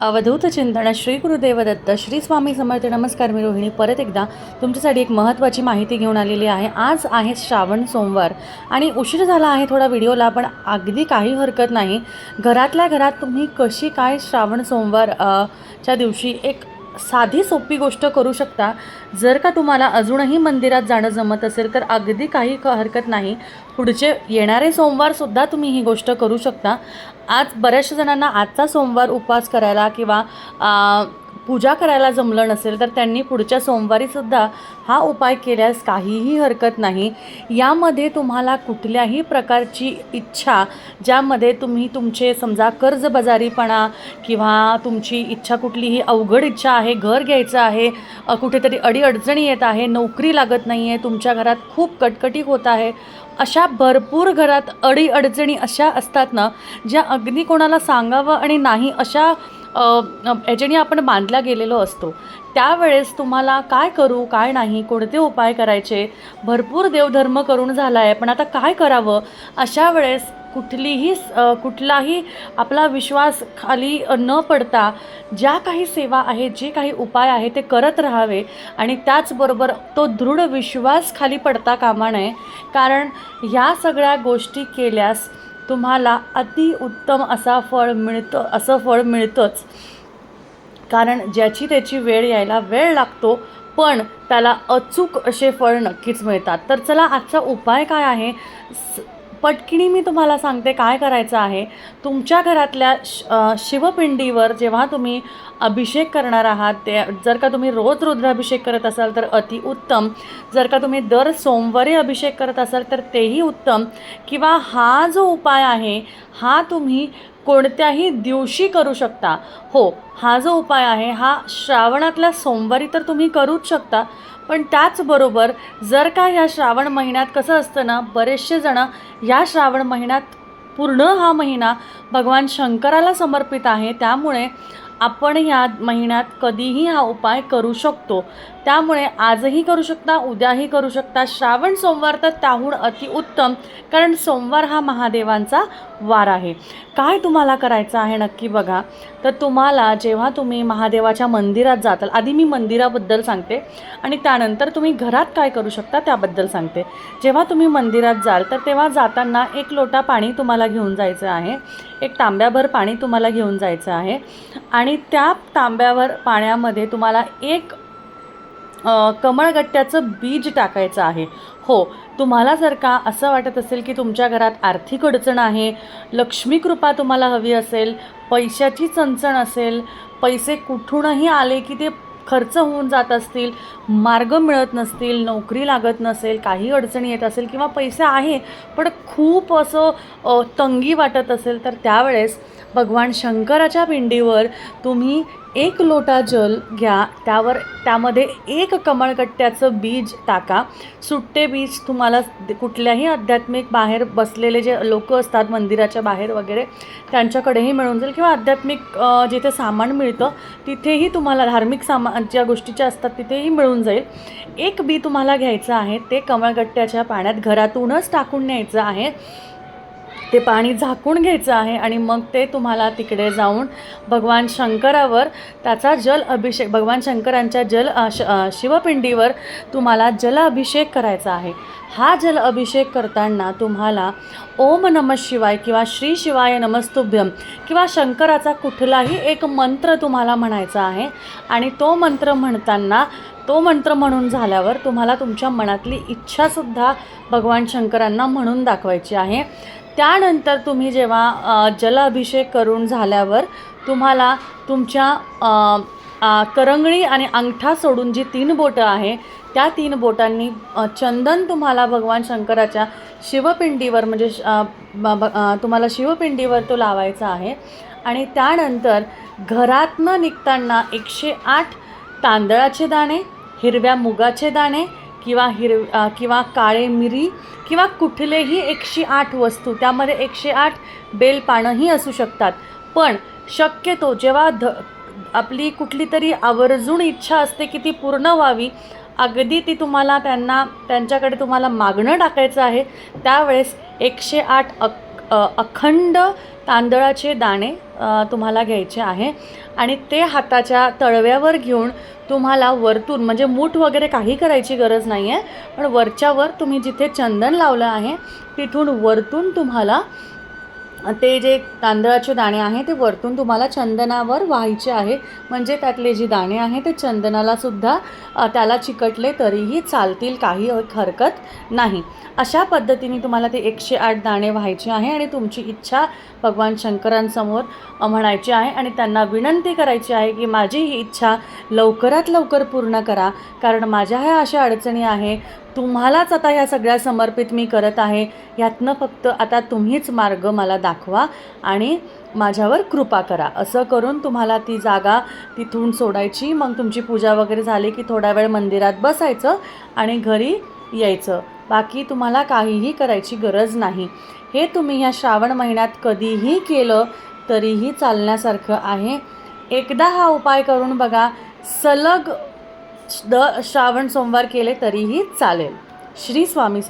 अवधूत चिंतन श्री गुरुदेव दत्त श्री स्वामी समर्थ. नमस्कार मी रोहिणी. परत एकदा तुमच्यासाठी एक महत्त्वाची माहिती घेऊन आलेली आहे. आज आहे श्रावण सोमवार आणि उशीर झाला आहे थोडा व्हिडिओला पण अगदी काही हरकत नाही. घरातल्या घरात तुम्ही कशी काय श्रावण सोमवार च्या दिवशी एक साधी सोपी गोष्ट करू शकता. जर का तुम्हाला अजूनही मंदिरात जाणं जमत असेल तर अगदी काही हरकत नाही. पुढचे येणारे सोमवारसुद्धा तुम्ही ही गोष्ट करू शकता. आज बऱ्याचशा जणांना आजचा सोमवार उपवास करायला किंवा पूजा करायला जमलं नसेल तर त्यांनी पुढच्या सोमवारीसुद्धा हा उपाय केल्यास काहीही हरकत नाही. यामध्ये तुम्हाला कुठल्याही प्रकारची इच्छा ज्यामध्ये तुम्ही तुमचे समजा कर्जबाजारीपणा किंवा तुमची इच्छा कुठलीही अवघड इच्छा आहे घर घ्यायचं आहे कुठेतरी अडीअडचणी येत आहे नोकरी लागत नाही आहे तुमच्या घरात खूप कटकटी होत आहे अशा भरपूर घरात अडीअडचणी अशा असतात ना ज्या अगदी कोणाला सांगावं आणि नाही अशा याच्याने आपण बांधला गेलेलो असतो त्यावेळेस तुम्हाला काय करू काय नाही कोणते उपाय करायचे? भरपूर देवधर्म करून झाला आहे पण आता काय करावं? अशा वेळेस कुठलीही कुठलाही आपला विश्वास खाली न पडता ज्या काही सेवा आहेत जे काही उपाय आहे ते करत राहावे. आणि त्याचबरोबर तो दृढ विश्वास खाली पडता कामा नये. कारण ह्या सगळ्या गोष्टी केल्यास तुम्हाला अतिउत्तम असा फळ मिळतं असं फळ मिळतंच. कारण ज्याची त्याची वेळ यायला वेळ लागतो पण त्याला अचूक असे फळ नक्कीच मिळतात. तर चला आजचा उपाय काय आहे? स- पटकिणी मी तुम्हाला सांगते काय करायचं आहे. तुमच्या घरातल्या श शिवपिंडीवर जेव्हा तुम्ही अभिषेक करणार आहात ते जर का तुम्ही रोज रुद्राभिषेक करत असाल तर अतिउत्तम जर का तुम्ही दर सोमवारी अभिषेक करत असाल तर तेही उत्तम. किंवा हा जो उपाय आहे हा तुम्ही कोणत्याही दिवशी करू शकता. हो हा जो उपाय आहे हा श्रावणातल्या सोमवारी तर तुम्ही करूच शकता. पण त्याचबरोबर जर का ह्या श्रावण महिन्यात कसं असतं ना बरेचसे जणं या श्रावण महिन्यात पूर्ण हा महिना भगवान शंकराला समर्पित आहे. त्यामुळे आपण ह्या महिन्यात कधीही हा उपाय करू शकतो. त्यामुळे आजही करू शकता उद्याही करू शकता. श्रावण सोमवार तर त्याहून अतिउत्तम कारण सोमवार हा महादेवांचा वार आहे. काय तुम्हाला करायचं आहे नक्की बघा. तर तुम्हाला जेव्हा तुम्ही महादेवाच्या मंदिरात जाताल आधी मी मंदिराबद्दल सांगते आणि त्यानंतर तुम्ही घरात काय करू शकता त्याबद्दल सांगते. जेव्हा तुम्ही मंदिरात जाल तर तेव्हा जाताना एक लोटा पाणी तुम्हाला घेऊन जायचं आहे एक तांब्याभर पाणी तुम्हाला घेऊन जायचं आहे आणि त्या तांब्यावर पाण्यामध्ये तुम्हाला एक कमळगट्ट्याचं बीज टाकायचं आहे. हो तुम्हाला जर का असं वाटत असेल की तुमच्या घरात आर्थिक अडचण आहे लक्ष्मी कृपा तुम्हाला हवी असेल पैशाची चणचण असेल पैसे कुठूनही आले की ते खर्च होऊन जात असतील मार्ग मिळत नसतील नोकरी लागत नसेल काही अडचणी येत असेल किंवा पैसे आहे पण खूप असं तंगी वाटत असेल तर त्यावेळेस भगवान शंकराच्या पिंडीवर तुम्ही एक लोटा जल घ्या त्यावर त्यामध्ये एक कमळकट्ट्याचं बीज टाका. सुट्टे बीज तुम्हाला कुठल्याही आध्यात्मिक बाहेर बसलेले जे लोक असतात मंदिराच्या बाहेर वगैरे त्यांच्याकडेही मिळून जाईल किंवा आध्यात्मिक जिथे सामान मिळतं तिथेही तुम्हाला धार्मिक सामान ज्या गोष्टीच्या असतात तिथेही मिळून जाईल. एक बी तुम्हाला घ्यायचं आहे ते कमळकट्ट्याच्या पाण्यात घरातूनच टाकून न्यायचं आहे. ते पाणी झाकून घ्यायचं आहे आणि मग ते तुम्हाला तिकडे जाऊन भगवान शंकरावर त्याचा जल अभिषेक भगवान शंकरांच्या जल श शिवपिंडीवर तुम्हाला जल अभिषेक करायचा आहे. हा जल अभिषेक करताना तुम्हाला ओम नम शिवाय किंवा श्री शिवाय नमस्तुभ्यम किंवा शंकराचा कुठलाही एक मंत्र तुम्हाला म्हणायचा आहे आणि तो मंत्र म्हणताना तो मंत्र म्हणून झाल्यावर तुम्हाला तुमच्या मनातली इच्छासुद्धा भगवान शंकरांना म्हणून दाखवायची आहे. त्यानंतर तुम्ही जेव्हा जलाभिषेक करून झाल्यावर तुम्हाला तुमच्या करंगळी आणि अंगठा सोडून जी तीन बोटं आहे त्या तीन बोटांनी चंदन तुम्हाला भगवान शंकराच्या शिवपिंडीवर म्हणजे श- तुम्हाला शिवपिंडीवर तो लावायचा आहे. आणि त्यानंतर घरातनं निघताना एकशे आठ तांदळाचे दाणे हिरव्या मुगाचे दाणे किंवा हिरव किंवा काळे मिरी किंवा कुठलेही एकशे आठ वस्तू त्यामध्ये एकशे आठ बेलपानंही असू शकतात. पण शक्यतो जेव्हा ध आपली कुठली तरी आवर्जून इच्छा असते की ती पूर्ण व्हावी अगदी ती तुम्हाला त्यांना त्यांच्याकडे तुम्हाला मागणं टाकायचं आहे त्यावेळेस एकशे आठ अक अखंड तांदळाचे दाणे तुम्हाला घ्यायचे आहे. आणि ते हाताच्या तळव्यावर घेऊन तुम्हाला वरतून म्हणजे मूठ वगैरे काही करायची गरज नाही आहे पण वरच्यावर तुम्ही जिथे चंदन लावलं आहे तिथून वरतून तुम्हाला ते जे तांदळाचे दाणे आहे ते वरतून तुम्हाला चंदनावर व्हायचे आहे. म्हणजे त्यातले जे दाणे आहे ते चंदनालासुद्धा त्याला चिकटले तरीही चालतील काही हरकत नाही. अशा पद्धतीने तुम्हाला ते एकशे आठ दाणे व्हायचे आहे आणि तुमची इच्छा भगवान शंकरांसमोर म्हणायची आहे आणि त्यांना विनंती करायची आहे की माझी ही इच्छा लवकरात लवकर पूर्ण करा. कारण माझ्या ह्या अशा अडचणी आहे तुम्हालाच आता ह्या सगळ्या समर्पित मी करत आहे. ह्यातनं फक्त आता तुम्हीच मार्ग मला दाखवा आणि माझ्यावर कृपा करा. असं करून तुम्हाला ती जागा तिथून सोडायची मग तुमची पूजा वगैरे झाली की थोडा वेळ मंदिरात बसायचं आणि घरी यायचं. बाकी तुम्हाला काहीही करायची गरज नाही. हे तुम्ही ह्या श्रावण महिन्यात कधीही केलं तरीही चालण्यासारखं आहे. एकदा हा उपाय करून बघा सलग द श्रावण सोमवार केले तरीही चालेल. श्री स्वामी